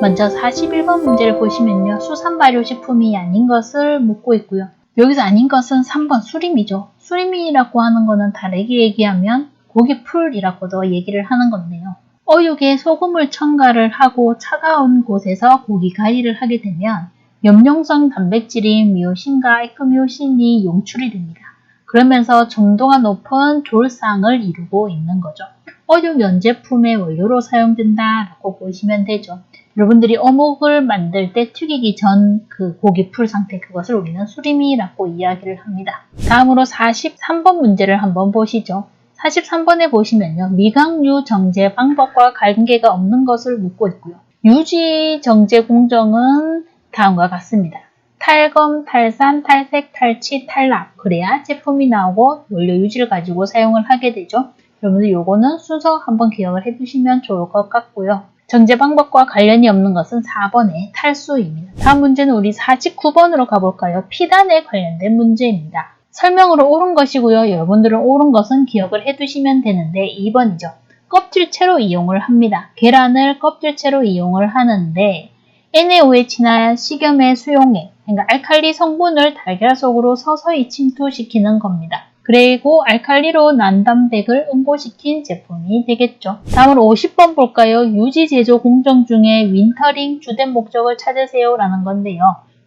먼저 41번 문제를 보시면요. 수산 발효식품이 아닌 것을 묻고 있고요. 여기서 아닌 것은 3번 수림이죠. 수림이라고 하는 거는 다르게 얘기하면 고기 풀이라고도 얘기를 하는 건데요. 어육에 소금을 첨가를 하고 차가운 곳에서 고기 가리를 하게 되면 염용성 단백질인 미오신과 에크미오신이 용출이 됩니다. 그러면서 점도가 높은 졸상을 이루고 있는 거죠. 어육 연제품의 원료로 사용된다라고 보시면 되죠. 여러분들이 어묵을 만들 때 튀기기 전 그 고기 풀 상태 그것을 우리는 수림이라고 이야기를 합니다. 다음으로 43번 문제를 한번 보시죠. 43번에 보시면요. 미강유 정제 방법과 관계가 없는 것을 묻고 있고요. 유지 정제 공정은 다음과 같습니다. 탈검, 탈산, 탈색, 탈치, 탈납 그래야 제품이 나오고 원료 유지를 가지고 사용을 하게 되죠. 여러분들 요거는 순서 한번 기억을 해두시면 좋을 것 같고요. 정제 방법과 관련이 없는 것은 4번의 탈수입니다. 다음 문제는 우리 49번으로 가볼까요? 피단에 관련된 문제입니다. 설명으로 옳은 것이고요. 여러분들은 옳은 것은 기억을 해두시면 되는데 2번이죠. 껍질채로 이용을 합니다. 계란을 껍질채로 이용을 하는데 NaOH나 식염의 수용액, 그러니까 알칼리 성분을 달걀 속으로 서서히 침투시키는 겁니다. 그리고 알칼리로 난담백을 응고시킨 제품이 되겠죠. 다음으로 50번 볼까요? 유지 제조 공정 중에 윈터링 주된 목적을 찾으세요 라는 건데요.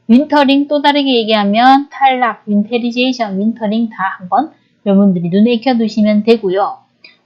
윈터링 또 다르게 얘기하면 탈락, 윈테리제이션, 윈터링 다 한번 여러분들이 눈에 익혀두시면 되고요.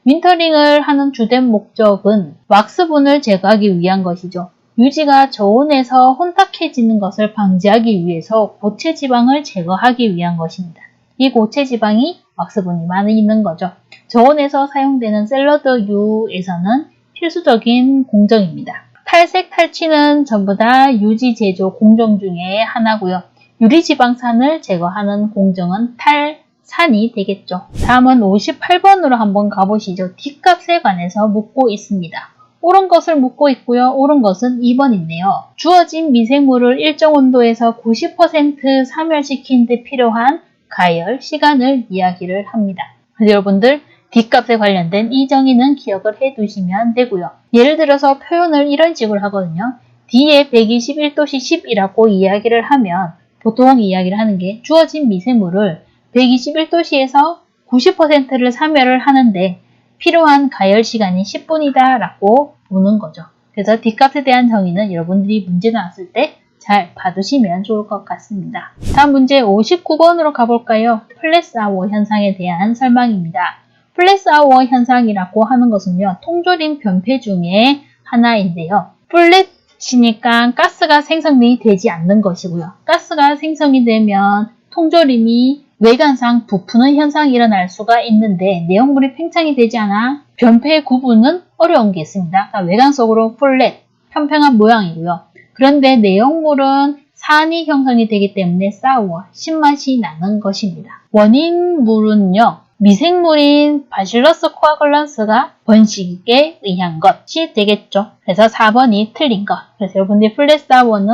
윈터링을 하는 주된 목적은 왁스분을 제거하기 위한 것이죠. 유지가 저온에서 혼탁해지는 것을 방지하기 위해서 고체 지방을 제거하기 위한 것입니다. 이 고체 지방이 왁스분이 많이 있는 거죠. 저온에서 사용되는 샐러드유에서는 필수적인 공정입니다. 탈색, 탈취는 전부 다 유지 제조 공정 중에 하나고요. 유리 지방산을 제거하는 공정은 탈산이 되겠죠. 다음은 58번으로 한번 가보시죠. 뒷값에 관해서 묻고 있습니다. 옳은 것을 묻고 있고요. 옳은 것은 2번인데요. 주어진 미생물을 일정 온도에서 90% 사멸시키는 데 필요한 가열 시간을 이야기를 합니다. 여러분들 뒷값에 관련된 이 정의는 기억을 해 두시면 되고요. 예를 들어서 표현을 이런 식으로 하거든요. D에 121도씨 10이라고 이야기를 하면 보통 이야기를 하는 게 주어진 미생물을 121도씨에서 90%를 사멸을 하는데 필요한 가열 시간이 10분이다 라고 보는 거죠. 그래서 뒷값에 대한 정의는 여러분들이 문제 나왔을 때 잘 봐두시면 좋을 것 같습니다. 다음 문제 59번으로 가볼까요? 플래스 아워 현상에 대한 설명입니다. 플래스 아워 현상이라고 하는 것은요. 통조림 변폐 중에 하나인데요. 플랫이니까 가스가 생성이 되지 않는 것이고요. 가스가 생성이 되면 통조림이 외관상 부푸는 현상이 일어날 수가 있는데 내용물이 팽창이 되지 않아 변폐 구분은 어려운 게 있습니다. 그러니까 외관 속으로 플랫, 평평한 모양이고요. 그런데 내용물은 산이 형성이 되기 때문에 싸워 신맛이 나는 것입니다. 원인물은요. 미생물인 바실러스 코아글란스가 번식에 의한 것이 되겠죠. 그래서 4번이 틀린 것. 그래서 여러분들 플랫사워는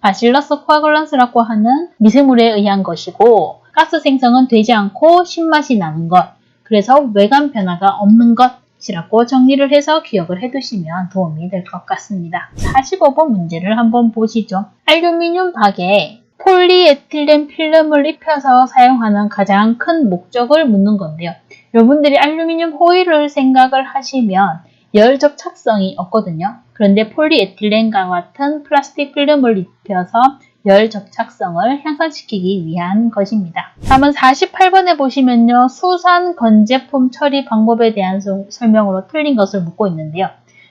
바실러스 코아글란스라고 하는 미생물에 의한 것이고 가스 생성은 되지 않고 신맛이 나는 것. 그래서 외관 변화가 없는 것 이라고 정리를 해서 기억을 해두시면 도움이 될 것 같습니다. 45번 문제를 한번 보시죠. 알루미늄 박에 폴리에틸렌 필름을 입혀서 사용하는 가장 큰 목적을 묻는 건데요. 여러분들이 알루미늄 호일을 생각을 하시면 열 접착성이 없거든요. 그런데 폴리에틸렌과 같은 플라스틱 필름을 입혀서 열 접착성을 향상시키기 위한 것입니다. 다음은 48번에 보시면요. 수산 건제품 처리 방법에 대한 설명으로 틀린 것을 묻고 있는데요.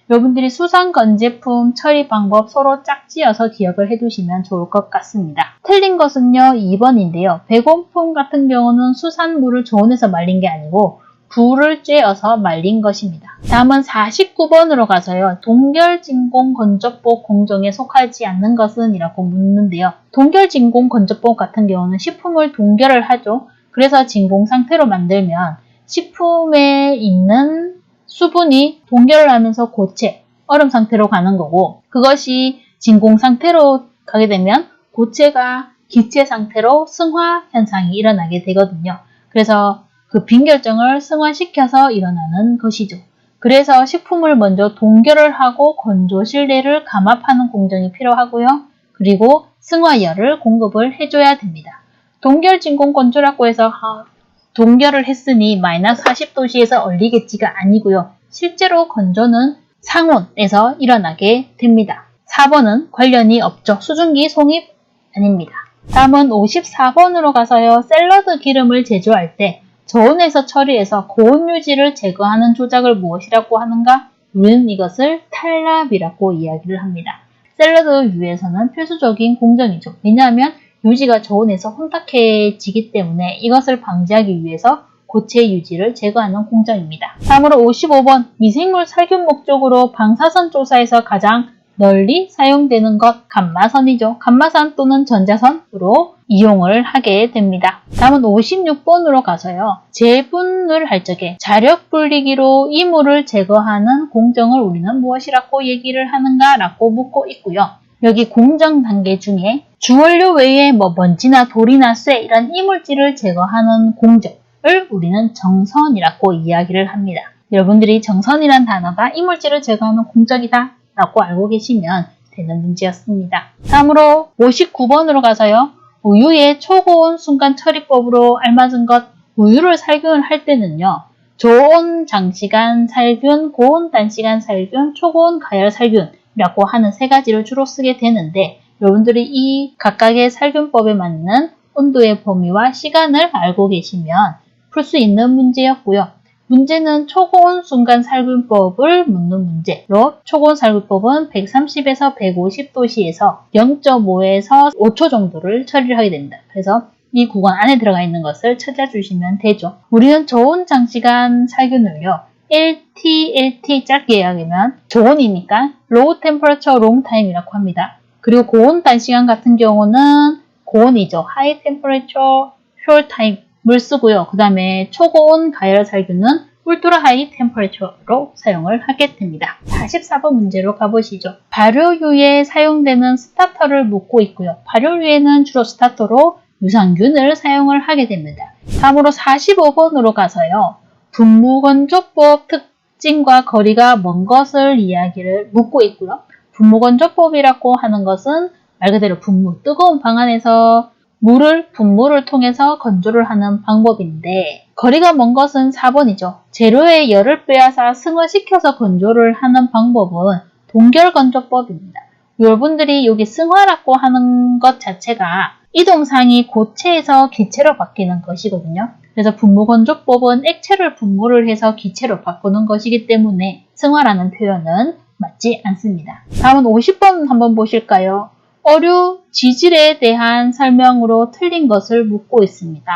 여러분들이 수산 건제품 처리 방법 서로 짝지어서 기억을 해두시면 좋을 것 같습니다. 틀린 것은요. 2번인데요. 배고픔 같은 경우는 수산물을 저온에서 말린 게 아니고 불을 쬐어서 말린 것입니다. 다음은 49번으로 가서요. 동결진공 건조법 공정에 속하지 않는 것은 이라고 묻는데요. 동결진공 건조법 같은 경우는 식품을 동결을 하죠. 그래서 진공 상태로 만들면 식품에 있는 수분이 동결을 하면서 고체, 얼음 상태로 가는 거고 그것이 진공 상태로 가게 되면 고체가 기체 상태로 승화 현상이 일어나게 되거든요. 그래서 그 빈결정을 승화시켜서 일어나는 것이죠. 그래서 식품을 먼저 동결을 하고 건조 실내를 감압하는 공정이 필요하고요. 그리고 승화열을 공급을 해줘야 됩니다. 동결 진공 건조라고 해서 아, 동결을 했으니 마이너스 40도씨에서 얼리겠지가 아니고요. 실제로 건조는 상온에서 일어나게 됩니다. 4번은 관련이 없죠. 수증기 송입 아닙니다. 다음은 54번으로 가서요. 샐러드 기름을 제조할 때 저온에서 처리해서 고온 유지를 제거하는 조작을 무엇이라고 하는가? 우리는 이것을 탈납이라고 이야기를 합니다. 샐러드 유에서는 필수적인 공정이죠. 왜냐하면 유지가 저온에서 혼탁해지기 때문에 이것을 방지하기 위해서 고체 유지를 제거하는 공정입니다. 다음으로 55번 미생물 살균 목적으로 방사선 조사에서 가장 널리 사용되는 것 감마선이죠. 감마선 또는 전자선으로 이용을 하게 됩니다. 다음은 56번으로 가서요. 재분을 할 적에 자력 분리기로 이물을 제거하는 공정을 우리는 무엇이라고 얘기를 하는가 라고 묻고 있고요. 여기 공정 단계 중에 주원료 외에 뭐 먼지나 돌이나 쇠 이런 이물질을 제거하는 공정을 우리는 정선이라고 이야기를 합니다. 여러분들이 정선이란 단어가 이물질을 제거하는 공정이다 라고 알고 계시면 되는 문제였습니다. 다음으로 59번으로 가서요. 우유의 초고온 순간 처리법으로 알맞은 것 우유를 살균을 할 때는요. 저온 장시간 살균, 고온 단시간 살균, 초고온 가열 살균이라고 하는 세 가지를 주로 쓰게 되는데 여러분들이 이 각각의 살균법에 맞는 온도의 범위와 시간을 알고 계시면 풀 수 있는 문제였고요. 문제는 초고온 순간 살균법을 묻는 문제로 초고온 살균법은 130에서 150도씨에서 0.5에서 5초 정도를 처리를 하게 됩니다. 그래서 이 구간 안에 들어가 있는 것을 찾아주시면 되죠. 우리는 저온 장시간 살균을요. LT, LT 짧게 이야기하면 저온이니까 Low Temperature Long Time이라고 합니다. 그리고 고온 단시간 같은 경우는 고온이죠. High Temperature Short Time 물 쓰고요. 그 다음에 초고온 가열 살균은 울트라 하이 템퍼레처로 사용을 하게 됩니다. 44번 문제로 가보시죠. 발효유에 사용되는 스타터를 묻고 있고요. 발효유에는 주로 스타터로 유산균을 사용을 하게 됩니다. 다음으로 45번으로 가서요. 분무건조법 특징과 거리가 먼 것을 이야기를 묻고 있고요. 분무건조법이라고 하는 것은 말 그대로 분무, 뜨거운 방 안에서 물을 분무를 통해서 건조를 하는 방법인데 거리가 먼 것은 4번이죠. 재료의 열을 빼앗아 승화시켜서 건조를 하는 방법은 동결건조법입니다. 여러분들이 여기 승화라고 하는 것 자체가 이동상이 고체에서 기체로 바뀌는 것이거든요. 그래서 분무건조법은 액체를 분무를 해서 기체로 바꾸는 것이기 때문에 승화라는 표현은 맞지 않습니다. 다음은 50번 한번 보실까요? 어류 지질에 대한 설명으로 틀린 것을 묻고 있습니다.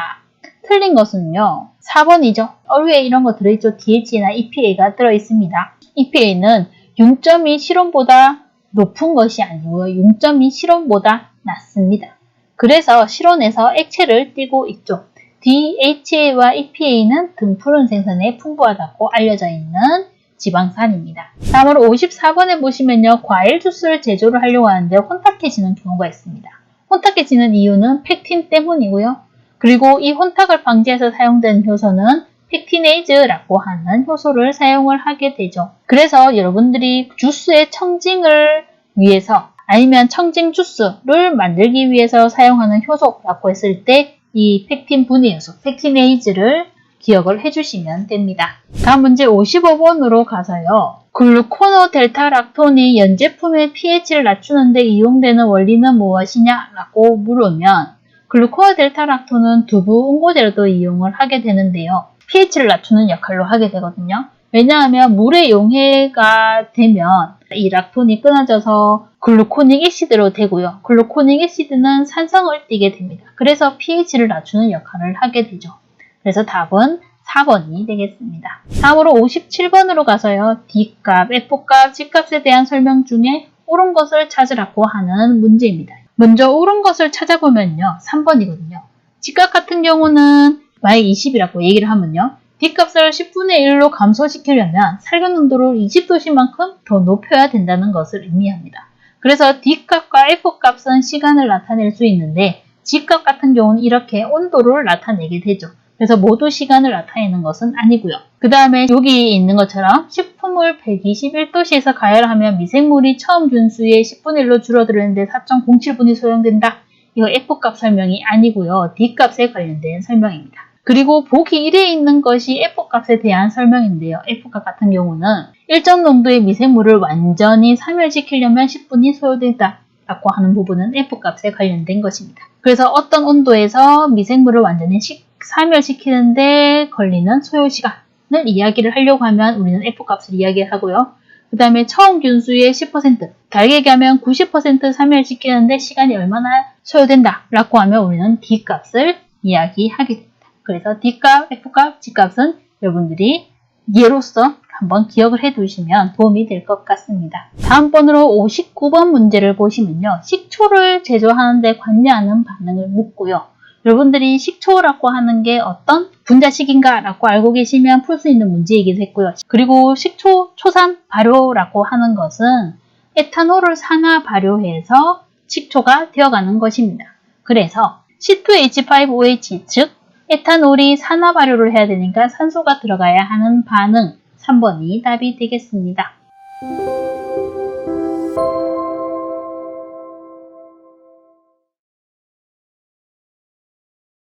틀린 것은요. 4번이죠. 어류에 이런 거 들어있죠. DHA나 EPA가 들어있습니다. EPA는 6.2 실온보다 높은 것이 아니고요. 6.2 실온보다 낮습니다. 그래서 실온에서 액체를 띠고 있죠. DHA와 EPA는 등푸른 생선에 풍부하다고 알려져 있는 지방산입니다. 다음으로 54번에 보시면요. 과일 주스를 제조를 하려고 하는데 혼탁해지는 경우가 있습니다. 혼탁해지는 이유는 팩틴 때문이고요. 그리고 이 혼탁을 방지해서 사용되는 효소는 팩티네이즈라고 하는 효소를 사용을 하게 되죠. 그래서 여러분들이 주스의 청징을 위해서 아니면 청징 주스를 만들기 위해서 사용하는 효소라고 했을 때 이 팩틴 분해 효소, 팩티네이즈를 기억을 해주시면 됩니다. 다음 문제 55번으로 가서요. 글루코노 델타 락톤이 연제품의 pH를 낮추는데 이용되는 원리는 무엇이냐 라고 물으면 글루코노 델타 락톤은 두부 응고제로도 이용을 하게 되는데요. pH를 낮추는 역할로 하게 되거든요. 왜냐하면 물의 용해가 되면 이 락톤이 끊어져서 글루코닉 애시드로 되고요. 글루코닉 애시드는 산성을 띠게 됩니다. 그래서 pH를 낮추는 역할을 하게 되죠. 그래서 답은 4번이 되겠습니다. 다음으로 57번으로 가서요. D값, F값, G값에 대한 설명 중에 옳은 것을 찾으라고 하는 문제입니다. 먼저 옳은 것을 찾아보면요. 3번이거든요. G값 같은 경우는 만약 20이라고 얘기를 하면요. D값을 10분의 1로 감소시키려면 살균 농도를 20도씨만큼 더 높여야 된다는 것을 의미합니다. 그래서 D값과 F값은 시간을 나타낼 수 있는데 G값 같은 경우는 이렇게 온도를 나타내게 되죠. 그래서 모두 시간을 나타내는 것은 아니고요. 그 다음에 여기 있는 것처럼 식품을 121도씨에서 가열하면 미생물이 처음 준수의 10분의 1로 줄어들었는데 4.07분이 소요된다. 이거 F값 설명이 아니고요. D값에 관련된 설명입니다. 그리고 보기 1에 있는 것이 F값에 대한 설명인데요. F값 같은 경우는 일정 농도의 미생물을 완전히 사멸시키려면 10분이 소요된다. 라고 하는 부분은 F값에 관련된 것입니다. 그래서 어떤 온도에서 미생물을 완전히 식, 사멸시키는데 걸리는 소요 시간을 이야기를 하려고 하면 우리는 F값을 이야기를 하고요. 그 다음에 처음 균수의 10%, 달게 얘기하면 90% 사멸시키는데 시간이 얼마나 소요된다 라고 하면 우리는 D값을 이야기하게 됩니다. 그래서 D값, F값, G값은 여러분들이 예로서 한번 기억을 해 두시면 도움이 될 것 같습니다. 다음 번으로 59번 문제를 보시면요. 식초를 제조하는데 관여하는 반응을 묻고요. 여러분들이 식초라고 하는 게 어떤 분자식인가 라고 알고 계시면 풀 수 있는 문제이기도 했고요. 그리고 식초 초산 발효라고 하는 것은 에탄올을 산화 발효해서 식초가 되어가는 것입니다. 그래서 C2H5OH 즉 에탄올이 산화 발효를 해야 되니까 산소가 들어가야 하는 반응 3번이 답이 되겠습니다.